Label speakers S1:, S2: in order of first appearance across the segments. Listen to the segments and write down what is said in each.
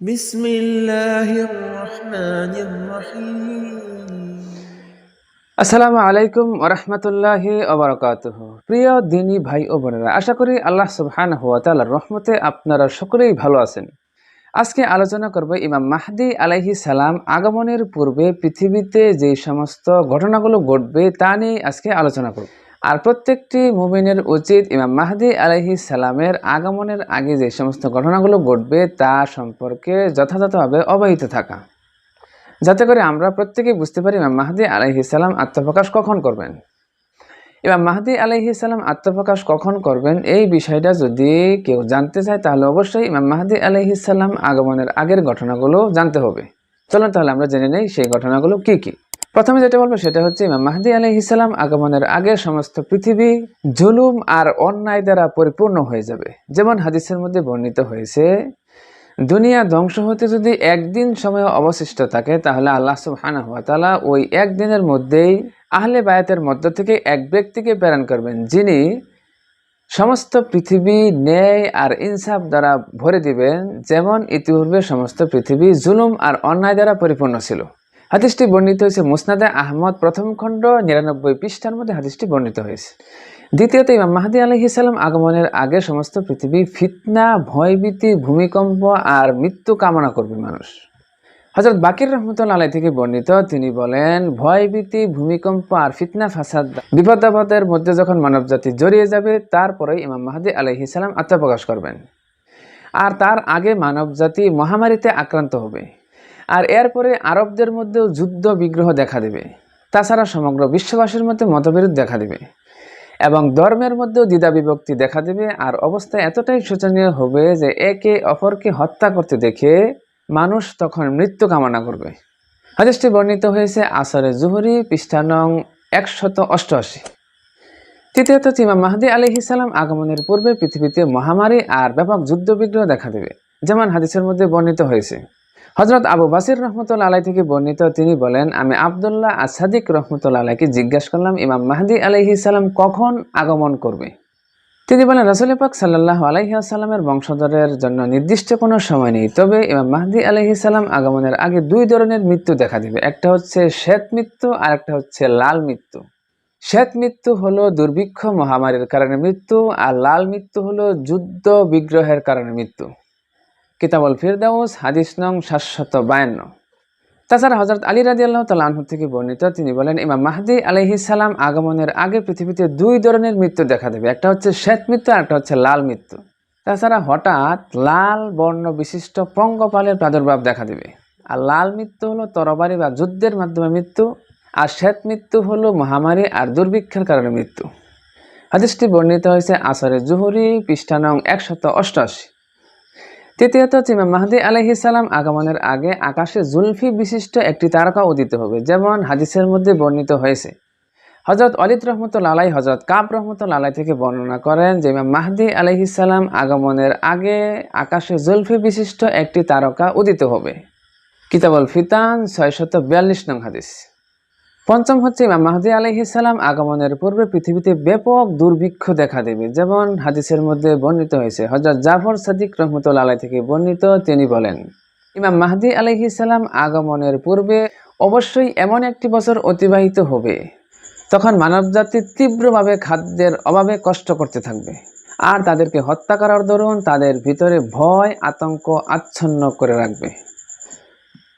S1: بسم الله الرحمن الرحيم
S2: আসসালামু আলাইকুম ওরহমতুল্লাহি ওবরাকাতুহ প্রিয় দিনী ভাই ও বোনেরা আশা করি আল্লাহ সুবহান হুয়া তাআলার রহমতে আপনারা সকলেই ভালো আছেন আজকে আলোচনা করব ইমাম মাহদি আলাইহি সালাম আগমনের পূর্বে পৃথিবীতে যে সমস্ত ঘটনাগুলো ঘটবে তা নিয়ে আজকে আলোচনা করব আর প্রত্যেকটি মুমিনের উচিত ইমাম মাহদি আলাইহি সালামের আগমনের আগে যে সমস্ত ঘটনাগুলো ঘটবে তা সম্পর্কে যথাযথভাবে অবহিত থাকা। যাতে করে আমরা প্রত্যেকেই বুঝতে পারি ইমাম মাহদি আলাইহিসাল্লাম আত্মপ্রকাশ কখন করবেন। ইমাম মাহদি আলাইহিসাল্লাম আত্মপ্রকাশ কখন করবেন এই বিষয়টা যদি কেউ জানতে চায়, তাহলে অবশ্যই ইমাম মাহদি আলাইহিসাল্লাম আগমনের আগের ঘটনাগুলো জানতে হবে। চলুন তাহলে আমরা জেনে নেই সেই ঘটনাগুলো কি কি। প্রথমে যেটা বলব সেটা হচ্ছে ইমাম মাহদি আলাইহিসাল্লাম আগমনের আগে সমস্ত পৃথিবী জুলুম আর অন্যায় দ্বারা পরিপূর্ণ হয়ে যাবে। যেমন হাদিসের মধ্যে বর্ণিত হয়েছে, দুনিয়া ধ্বংস হতে যদি একদিন সময় অবশিষ্ট থাকে, তাহলে আল্লাহ সুবহানাহু ওয়া তাআলা ওই একদিনের মধ্যেই আহলে বায়াতের মধ্য থেকে এক ব্যক্তিকে প্রেরণ করবেন, যিনি সমস্ত পৃথিবী ন্যায় আর ইনসাফ দ্বারা ভরে দিবেন, যেমন ইতিপূর্বে সমস্ত পৃথিবী জুলুম আর অন্যায় দ্বারা পরিপূর্ণ ছিল। হাদিসটি বর্ণিত হয়েছে মুসনাদে আহমদ প্রথম খণ্ড নিরানব্বই পৃষ্ঠার মধ্যে হাদিসটি বর্ণিত হয়েছে। দ্বিতীয়ত, ইমাম মাহাদি আলহিসাল্লাম আগমনের আগে সমস্ত পৃথিবী ফিতনা, ভয়ভীতি, ভূমিকম্প আর মৃত্যু কামনা করবে মানুষ। হজরত বাকির রহমতুল্লা আলাই থেকে বর্ণিত, তিনি বলেন, ভয়ভীতি, ভূমিকম্প আর ফিতনা, ফাসাদ বিপদ আপদের মধ্যে যখন মানবজাতি জড়িয়ে যাবে তারপরে ইমাম মাহাদি আলহিসাল্লাম আত্মপ্রকাশ করবেন। আর তার আগে মানবজাতি মহামারীতে আক্রান্ত হবে। আর এরপরে আরবদের মধ্যেও যুদ্ধ, বিগ্রহ দেখা দেবে। তাছাড়া সমগ্র বিশ্ববাসীর মধ্যে মতবিরোধ দেখা দেবে। এবং ধর্মের মধ্যেও দ্বিধা বিভক্তি দেখা দেবে। আর অবস্থা এতটাই শোচনীয় হবে যে একে অপরকে হত্যা করতে দেখে মানুষ তখন মৃত্যু কামনা করবে। হাদিসটি বর্ণিত হয়েছে আসরে জুহরি পৃষ্ঠানং একশত অষ্টআশি। তৃতীয়ত ইমাম মাহদি আলহিসাল্লাম আগমনের পূর্বে পৃথিবীতে মহামারী আর ব্যাপক যুদ্ধ, বিগ্রহ দেখা দেবে, যেমন হাদিসের মধ্যে বর্ণিত হয়েছে। হজরত আবু বাসির রহমতুল্লা আলাই থেকে বর্ণিত তিনি বলেন, আমি আবদুল্লাহ আসাদিক রহমতুল্লা আলাইকে জিজ্ঞাসা করলাম, ইমাম মাহদি আলহি সাল্লাম কখন আগমন করবে? তিনি বলেন, রসুল পাক সাল্লাহ আলাইসাল্লামের বংশধরের জন্য নির্দিষ্ট কোনো সময় নেই, তবে ইমাম মাহদি আলহি সাল্লাম আগমনের আগে দুই ধরনের মৃত্যু দেখা দিবে, একটা হচ্ছে শ্বেত মৃত্যু আর একটা হচ্ছে লাল মৃত্যু। শ্বেত মৃত্যু হলো দুর্ভিক্ষ মহামারীর কারণে মৃত্যু আর লাল মৃত্যু হলো যুদ্ধ বিগ্রহের কারণে মৃত্যু। কিতাবল ফিরদাউস, হাদিস নং সাতশত বায়ান্ন। তাছাড়া হজরত আলী রাজি আল্লাহ তালাহ থেকে বর্ণিত, তিনি বলেন, ইমাম মাহদি আলহি সালাম আগমনের আগে পৃথিবীতে দুই ধরনের মৃত্যু দেখা দেবে, একটা হচ্ছে শ্বেত মৃত্যু আর একটা হচ্ছে লাল মৃত্যু। তাছাড়া হঠাৎ লাল বর্ণ বিশিষ্ট পঙ্গপালের প্রাদুর্ভাব দেখা দেবে। আর লাল মৃত্যু হলো তরবারি বা যুদ্ধের মাধ্যমে মৃত্যু, আর শ্বেত মৃত্যু হলো মহামারী আর দুর্ভিক্ষের কারণে মৃত্যু। হাদিসটি বর্ণিত হয়েছে আসরে জুহরি পৃষ্ঠা নং একশত অষ্টআশি। তৃতীয়ত ইমাম মাহদি আলহিসাল্লাম আগমনের আগে আকাশে জুলফি বিশিষ্ট একটি তারকা উদিত হবে, যেমন হাদিসের মধ্যে বর্ণিত হয়েছে। হজরত অলিত রহমতুল্লা আলাই হজরত কাব রহমতুল্লা আলাই থেকে বর্ণনা করেন যে ইমাম মাহদি আলহিসাল্লাম আগমনের আগে আকাশে জুলফি বিশিষ্ট একটি তারকা উদিত হবে। কিতাবল ফিতান, ছয়শত বিয়াল্লিশ নং হাদিস। পঞ্চম হচ্ছে ইমাম মাহদি আলহিসাল্লাম আগমনের পূর্বে পৃথিবীতে ব্যাপক দুর্ভিক্ষ দেখা দেবে। যেমন হাদিসের মধ্যে বর্ণিত হয়েছে হজরত জাফর সাদিক রহমতুল্লা আলাই থেকে বর্ণিত, তিনি বলেন, ইমাম মাহদি আলহিসাল্লাম আগমনের পূর্বে অবশ্যই এমন একটি বছর অতিবাহিত হবে, তখন মানবজাতি তীব্রভাবে খাদ্যের অভাবে কষ্ট করতে থাকবে। আর তাদেরকে হত্যা করার দরুন তাদের ভিতরে ভয়, আতঙ্ক আচ্ছন্ন করে রাখবে।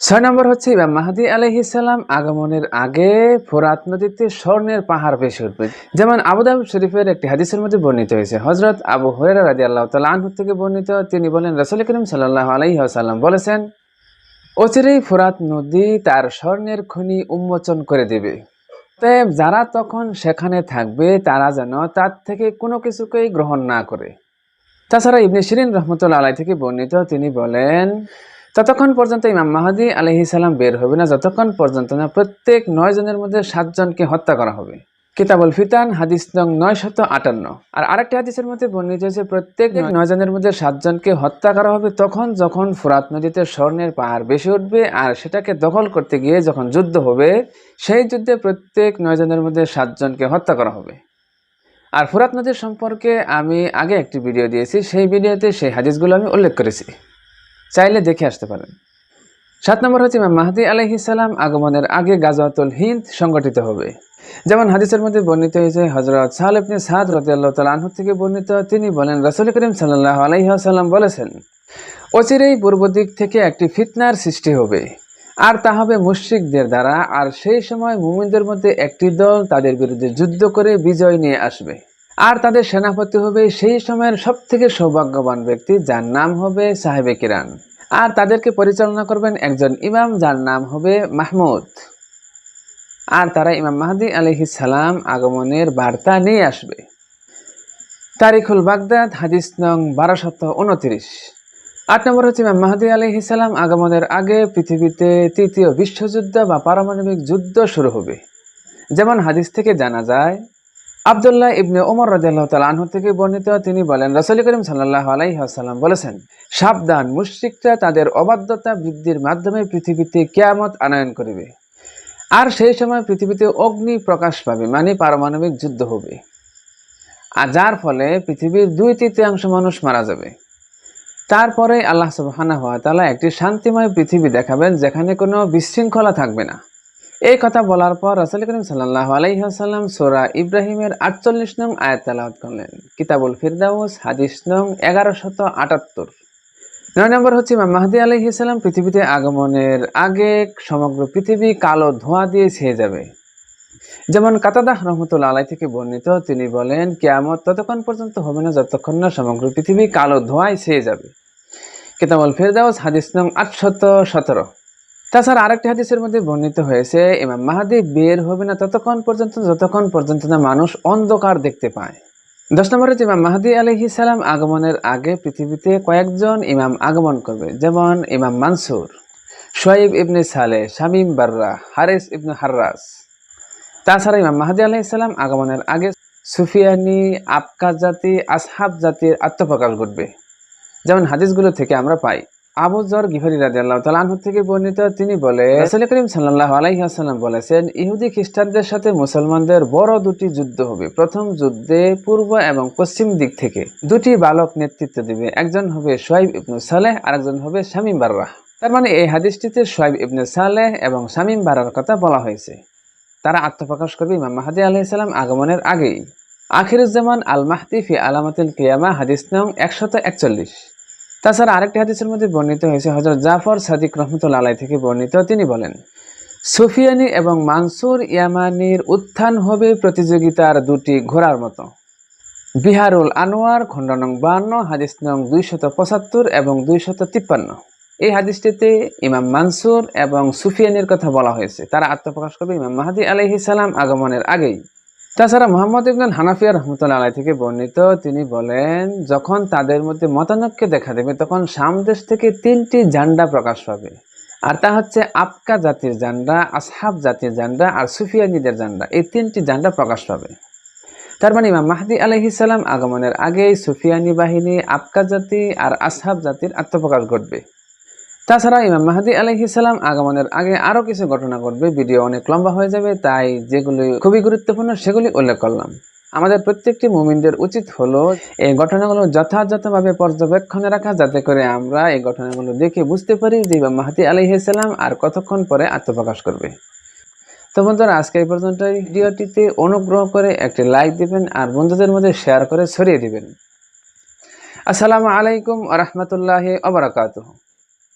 S2: ছয় নম্বর হচ্ছে ইমাম মাহাদি আলহিসাল্লাম আগমনের আগে ফোরাত নদীতে স্বর্ণের পাহাড় ভেসে উঠবে। যেমন আবুদাব শরীফের একটি হাদিসের মধ্যে বর্ণিত হয়েছে। হজরত আবু হরেরা রাজি আল্লাহ তাল্লাহ থেকে বর্ণিত, তিনি বলেন, রসুল করিম সাল্লাহ আলহিহাসাল্লাম বলেছেন, অচিরেই ফোরাত নদী তার স্বর্ণের খনি উন্মোচন করে দেবে। অতএব যারা তখন সেখানে থাকবে, তারা যেন তার থেকে কোনো কিছুকেই গ্রহণ না করে। তাছাড়া ইবনে শিরিন রহমতুল্লা আলাই থেকে বর্ণিত, তিনি বলেন ততক্ষণ পর্যন্ত ইমাম মাহাদি আলহি সালাম বের হবে না যতক্ষণ পর্যন্ত না প্রত্যেক নয় জনের মধ্যে সাতজনকে হত্যা করা হবে। কিতাবুল ফিতান হাদিস নং নয় শত আটান্ন। আর আরেকটি হাদিসের মধ্যে বর্ণিত হয়েছে প্রত্যেক নয় জনের মধ্যে সাতজনকে হত্যা করা হবে তখন যখন ফুরাত নদীতে স্বর্ণের পাহাড় বেশি উঠবে আর সেটাকে দখল করতে গিয়ে যখন যুদ্ধ হবে সেই যুদ্ধে প্রত্যেক নয় জনের মধ্যে সাতজনকে হত্যা করা হবে। আর ফুরাত নদীর সম্পর্কে আমি আগে একটি ভিডিও দিয়েছি সেই ভিডিওতে সেই হাদিসগুলো আমি উল্লেখ করেছি। চাইলে দেখে আসতে পারেন। সাত নম্বর হচ্ছে ইমাম মাহদি আলহিসাল্লাম আগমনের আগে গাজওয়াতুল হিন্দ সংগঠিত হবে। যেমন হাদিসের মধ্যে বর্ণিত হয়েছে হজরত সাহাল ইবনে সাদ রাদিয়াল্লাহু তাআলা আনহু থেকে বর্ণিত, তিনি বলেন, রাসূল করিম সাল্লাল্লাহু আলাইহি ওয়াসাল্লাম বলেছেন, অচিরেই পূর্ব দিক থেকে একটি ফিতনার সৃষ্টি হবে। আর তা হবে মুশরিকদের দ্বারা, আর সেই সময় মুমিনদের মধ্যে একটি দল তাদের বিরুদ্ধে যুদ্ধ করে বিজয় নিয়ে আসবে। আর তাদের সেনাপতি হবে সেই সময়ের সব থেকে সৌভাগ্যবান ব্যক্তি, যার নাম হবে সাহেবে কিরান। আর তাদেরকে পরিচালনা করবেন একজন ইমাম, যার নাম হবে মাহমুদ। আর তারা ইমাম মাহাদি আলহিস সালাম আগমনের বার্তা নিয়ে আসবে। তারিখুল বাগদাদ, হাদিস নং বারোশত উনত্রিশ। আট নম্বর হচ্ছে ইমাম মাহাদি আলহিস সালাম আগমনের আগে পৃথিবীতে তৃতীয় বিশ্বযুদ্ধ বা পারমাণবিক যুদ্ধ শুরু হবে। যেমন হাদিস থেকে জানা যায় আবদুল্লাহ ইবনে ওমর রাজিয়াল্লাহ তাল থেকে বর্ণিত তিনি বলেন, রসুল করিম সাল্লাহ আলাইসাল্লাম বলেছেন, সাবধান মুশ্রিকরা তাদের অবাধ্যতা বৃদ্ধির মাধ্যমে পৃথিবীতে কেয়ামত আনয়ন করিবে। আর সেই সময় পৃথিবীতে অগ্নি প্রকাশ পাবে মানে পারমাণবিক যুদ্ধ হবে। আর যার ফলে পৃথিবীর দুই তৃতীয়াংশ মানুষ মারা যাবে। তারপরে আল্লাহ সুবহানা হওয়া তালা একটি শান্তিময় পৃথিবী দেখাবেন, যেখানে কোনো বিশৃঙ্খলা থাকবে না। এই কথা বলার পর রাসুল করিম সাল্লাহ আলাইসাল্লাম সোরা ইব্রাহিমের আটচল্লিশ নং আয়াত তালাওয়াত করলেন। কিতাবুল ফিরদাউস, হাদিস নং এগারোশত আটাত্তর। নয় নম্বর হচ্ছে, ইমাম মাহদি আলহিসাল্লাম পৃথিবীতে আগমনের আগে সমগ্র পৃথিবী কালো ধোঁয়া দিয়ে ছেয়ে যাবে। যেমন কাতাদাহ রহমতুল্লা আলাই থেকে বর্ণিত, তিনি বলেন, কেয়ামত ততক্ষণ পর্যন্ত হবে না যতক্ষণ না সমগ্র পৃথিবী কালো ধোঁয়ায় ছেয়ে যাবে। কিতাবুল ফিরদাউস, হাদিস নং আটশত সতেরো। তাছাড়া আরেকটি হাদিসের মধ্যে বর্ণিত হয়েছে, ইমাম মাহাদি বের হবে না ততক্ষণ পর্যন্ত, যতক্ষণ পর্যন্ত না মানুষ অন্ধকার দেখতে পায়। দশ নম্বরে ইমাম মাহাদি আলহি সালাম আগমনের আগে পৃথিবীতে কয়েকজন ইমাম আগমন করবে, যেমন ইমাম মানসুর সোয়েব ইবনে সালে, শামিম বার্রা, হারিস ইবনে হার্রাস তাছাড়া ইমাম মাহাদি আলহি সালাম আগমনের আগে সুফিয়ানি আবকা জাতি, আসহাব জাতির আত্মপ্রকাশ ঘটবে। যেমন হাদিসগুলো থেকে আমরা পাই। আবু জর গিফারি রাজি আল্লাহ তালাহ থেকে বর্ণিত তিনি বলে, রাসুল করিম সাল্লাহ আলাইহাসাল্লাম বলেছেন, ইহুদি খ্রিস্টানদের সাথে মুসলমানদের বড় দুটি যুদ্ধ হবে। প্রথম যুদ্ধে পূর্ব এবং পশ্চিম দিক থেকে দুটি বালক নেতৃত্ব দিবে, একজন হবে সোয়াইব ইবনু সালেহ আর একজন হবে শামিম বার্রাহ তার মানে এই হাদিসটিতে সোয়াইব ইবনু সালেহ এবং শামিম বারার কথা বলা হয়েছে। তারা আত্মপ্রকাশ করবে ইমাম মাহাদি আলাইসাল্লাম আগমনের আগেই। আখিরুজ্জামান আল মাহদি ফি আলামাতুল কিয়ামা, হাদিস নং একশত একচল্লিশ। তাছাড়া আরেকটি হাদিসের মধ্যে বর্ণিত হয়েছে হজরত জাফর সাদিক রহমতুল্লা আলাই থেকে বর্ণিত, তিনি বলেন, সুফিয়ানি এবং মানসুর ইয়ামানির উত্থান হবে প্রতিযোগিতার দুটি ঘোড়ার মতো। বিহারুল আনোয়ার, খণ্ড নং বান্ন, হাদিস নং দুইশত পঁচাত্তর এবং দুইশত তিপ্পান্ন। এই হাদিসটিতে ইমাম মানসুর এবং সুফিয়ানির কথা বলা হয়েছে। তারা আত্মপ্রকাশ করবে ইমাম মাহাদি আলহি সালাম আগমনের আগেই। তাছাড়া মোহাম্মদ ইবনুল হানাফিয়া রহমতুল্লাহ আলাই থেকে বর্ণিত, তিনি বলেন, যখন তাদের মধ্যে মতানৈক্য দেখা দেবে, তখন সামদেশ থেকে তিনটি জান্ডা প্রকাশ পাবে। আর তা হচ্ছে আপকা জাতির জান্ডা, আসহাব জাতির জান্ডা আর সুফিয়ানিদের জান্ডা। এই তিনটি জান্ডা প্রকাশ পাবে। তার মানে ইমাম মাহদি আলহিসাল্লাম আগমনের আগেই সুফিয়ানি বাহিনী আপকা জাতি আর আসহাব জাতির আত্মপ্রকাশ ঘটবে। তাছাড়া ইমাম মাহাদি আলহিসাল্লাম আগমনের আগে আরও কিছু ঘটনা ঘটবে, ভিডিও অনেক লম্বা হয়ে যাবে, তাই যেগুলি খুবই গুরুত্বপূর্ণ সেগুলি উল্লেখ করলাম। আমাদের প্রত্যেকটি মুমিনদের উচিত হলো এই ঘটনাগুলো যথাযথভাবে পর্যবেক্ষণে রাখা, যাতে করে আমরা এই ঘটনাগুলো দেখে বুঝতে পারি যে ইমাম মাহাদি আলহিসাল্লাম আর কতক্ষণ পরে আত্মপ্রকাশ করবে। তো বন্ধুরা, আজকে এই পর্যন্ত ভিডিওটিতে অনুগ্রহ করে একটি লাইক দিবেন আর বন্ধুদের মধ্যে শেয়ার করে ছড়িয়ে দিবেন। আসসালামু আলাইকুম আ রহমতুল্লাহ আবরাকাতুহ